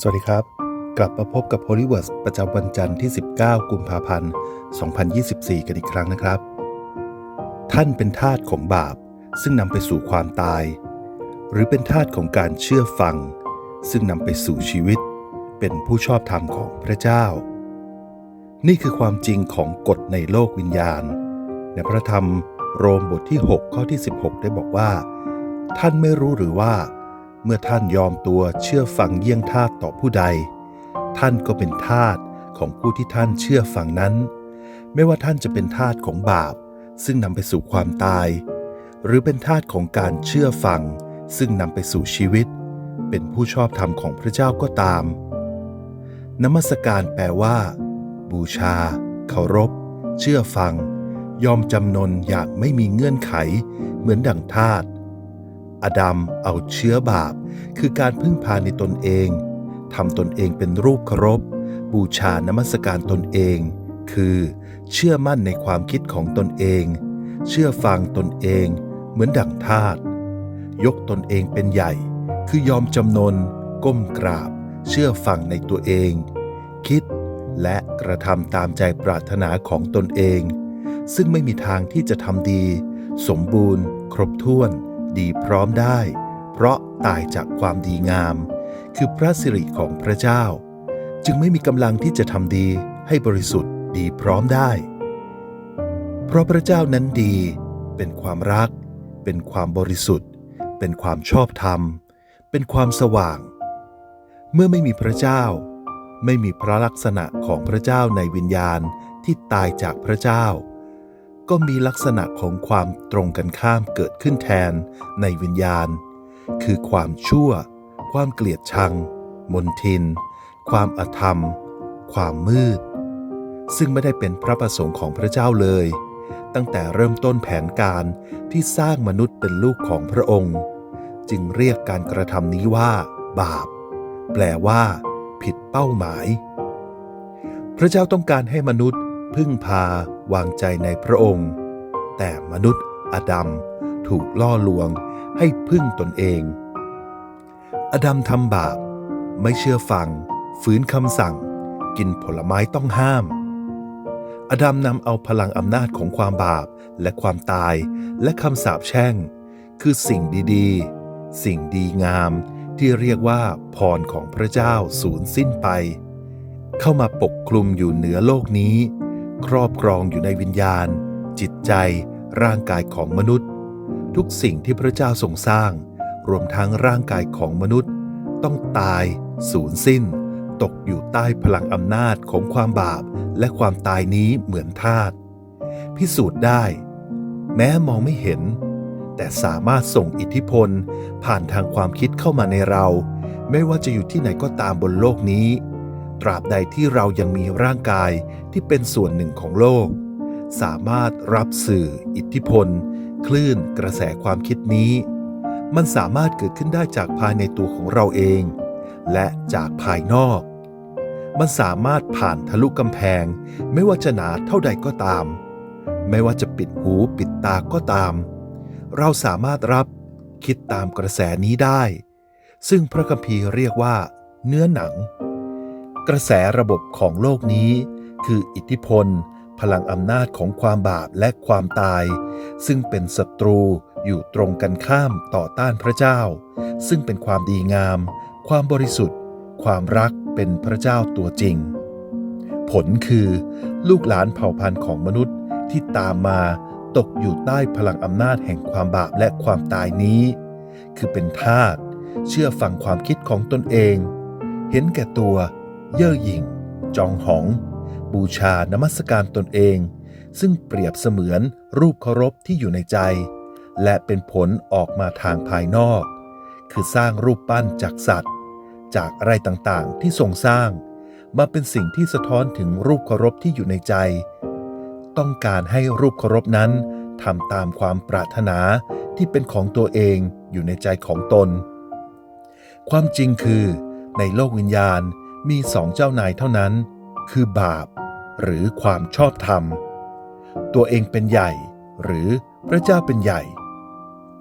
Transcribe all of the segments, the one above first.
สวัสดีครับ กลับมาพบกับ h o l y w o r d ประจำวันจันทร์ที่ 19 กุมภาพันธ์ 2024 กันอีกครั้งนะครับ ท่านเป็นทาสของบาป ซึ่งนำไปสู่ความตาย หรือเป็นทาสของการเชื่อฟัง ซึ่งนำไปสู่ชีวิต เป็นผู้ชอบธรรมของพระเจ้า นี่คือความจริงของกฎในโลกวิญญาณ ในพระธรรมโรมบทที่ 6 ข้อที่ 16 ได้บอกว่า ท่านไม่รู้หรือว่า เมื่อท่านยอมตัวเชื่อฟังเยี่ยงทาสต่อผู้ใด ท่านก็เป็นทาสของผู้ที่ท่านเชื่อฟังนั้น ไม่ว่าท่านจะเป็นทาสของบาป ซึ่งนำไปสู่ความตาย หรือเป็นทาสของการเชื่อฟัง ซึ่งนำไปสู่ชีวิต เป็นผู้ชอบธรรมของพระเจ้าก็ตาม นมัสการแปลว่า บูชา เคารพ เชื่อฟัง ยอมจำนนอย่างไม่มีเงื่อนไข เหมือนดั่งทาส อดัมเอาเชื้อบาป คือการพึ่งพาในตนเองทำตนเองเป็นรูปเคารพ บูชานมัสการตนเอง คือ เชื่อมั่นในความคิดของตนเอง เชื่อฟังตนเอง เหมือนดั่งทาสยกตนเองเป็นใหญ่ คือยอมจำนน ก้มกราบ เชื่อฟังในตัวเอง คิดและกระทำตามใจปรารถนาของตนเอง ซึ่งไม่มีทางที่จะทำดี สมบูรณ์ ครบถ้วน ดีพร้อมได้ เพราะตายจากความดีงาม คือพระสิริของพระเจ้า จึงไม่มีกำลังที่จะทำดีให้บริสุทธิ์ดีพร้อมได้ เพราะพระเจ้านั้นดี เป็นความรัก เป็นความบริสุทธิ์ เป็นความชอบธรรม เป็นความสว่าง เมื่อไม่มีพระเจ้า ไม่มีพระลักษณะของพระเจ้าในวิญญาณที่ตายจากพระเจ้า ก็มีลักษณะของความตรงกันข้ามเกิดขึ้นแทนในวิญญาณ คือความชั่ว ความเกลียดชัง มนทิน ความอธรรม ความมืด ซึ่งไม่ได้เป็นพระประสงค์ของพระเจ้าเลย ตั้งแต่เริ่มต้นแผนการที่สร้างมนุษย์เป็นลูกของพระองค์ จึงเรียกการกระทำนี้ว่า บาป แปลว่า ผิดเป้าหมาย พระเจ้าต้องการให้มนุษย์ พึ่งพาวางใจในพระองค์ แต่มนุษย์อดัมถูกล่อลวงให้พึ่งตนเอง อดัมทำบาป ไม่เชื่อฟัง ฝืนคำสั่ง กินผลไม้ต้องห้าม อดัมนำเอาพลังอำนาจของความบาปและความตายและคำสาปแช่ง คือสิ่งดีๆ สิ่งดีงามที่เรียกว่าพรของพระเจ้าสูญสิ้นไป เข้ามาปกคลุมอยู่เหนือโลกนี้ ครอบครองอยู่ในวิญญาณ จิตใจ ร่างกายของมนุษย์ ทุกสิ่งที่พระเจ้าทรงสร้าง รวมทั้งร่างกายของมนุษย์ ต้องตายสูญสิ้น ตกอยู่ใต้พลังอำนาจของความบาปและความตายนี้เหมือนทาสพิสูจน์ได้ แม้มองไม่เห็น แต่สามารถส่งอิทธิพล ผ่านทางความคิดเข้ามาในเรา ไม่ว่าจะอยู่ที่ไหนก็ตามบนโลกนี้ ตราบใดที่เรายังมีร่างกายที่เป็นส่วนหนึ่งของโลก สามารถรับสื่อ อิทธิพล คลื่นกระแสความคิดนี้ มันสามารถเกิดขึ้นได้จากภายในตัวของเราเอง และจากภายนอก มันสามารถผ่านทะลุกำแพง ไม่ว่าจะหนาเท่าใดก็ตาม ไม่ว่าจะปิดหูปิดตาก็ตาม เราสามารถรับคิดตามกระแสนี้ได้ ซึ่งพระคัมภีร์เรียกว่า เนื้อหนัง กระแสระบบของโลกนี้ คืออิทธิพล พลังอำนาจของความบาปและความตาย ซึ่งเป็นศัตรูอยู่ตรงกันข้ามต่อต้านพระเจ้า ซึ่งเป็นความดีงาม ความบริสุทธิ์ ความรักเป็นพระเจ้าตัวจริง ผลคือลูกหลานเผ่าพันธุ์ของมนุษย์ที่ตามมาตกอยู่ใต้พลังอำนาจแห่งความบาปและความตายนี้ คือเป็นทาสเชื่อฟังความคิดของตนเอง เห็นแก่ตัว เย่อหยิ่ง จองหอง บูชานมัสการตนเอง ซึ่งเปรียบเสมือนรูปเคารพที่อยู่ในใจ และเป็นผลออกมาทางภายนอก คือสร้างรูปปั้นจากสัตว์ จากอะไรต่างๆ ที่ทรงสร้าง มาเป็นสิ่งที่สะท้อนถึงรูปเคารพที่อยู่ในใจ ต้องการให้รูปเคารพนั้นทำตามความปรารถนาที่เป็นของตัวเองอยู่ในใจของตน ความจริงคือ ในโลกวิญญาณ มีสองเจ้านายเท่านั้น คือบาปหรือความชอบธรรม ตัวเองเป็นใหญ่หรือพระเจ้าเป็นใหญ่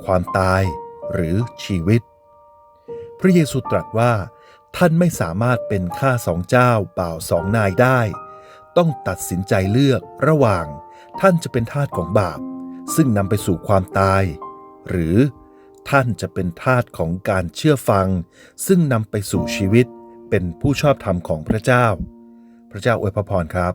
ความตายหรือชีวิต พระเยซูตรัสว่า ท่านไม่สามารถเป็นข้าสองเจ้าบ่าวสองนายได้ ต้องตัดสินใจเลือกระหว่างท่านจะเป็นทาสของบาป ซึ่งนำไปสู่ความตาย หรือท่านจะเป็นทาสของการเชื่อฟัง ซึ่งนำไปสู่ชีวิต เป็นผู้ชอบธรรมของพระเจ้า พระเจ้าอวยพระพรครับ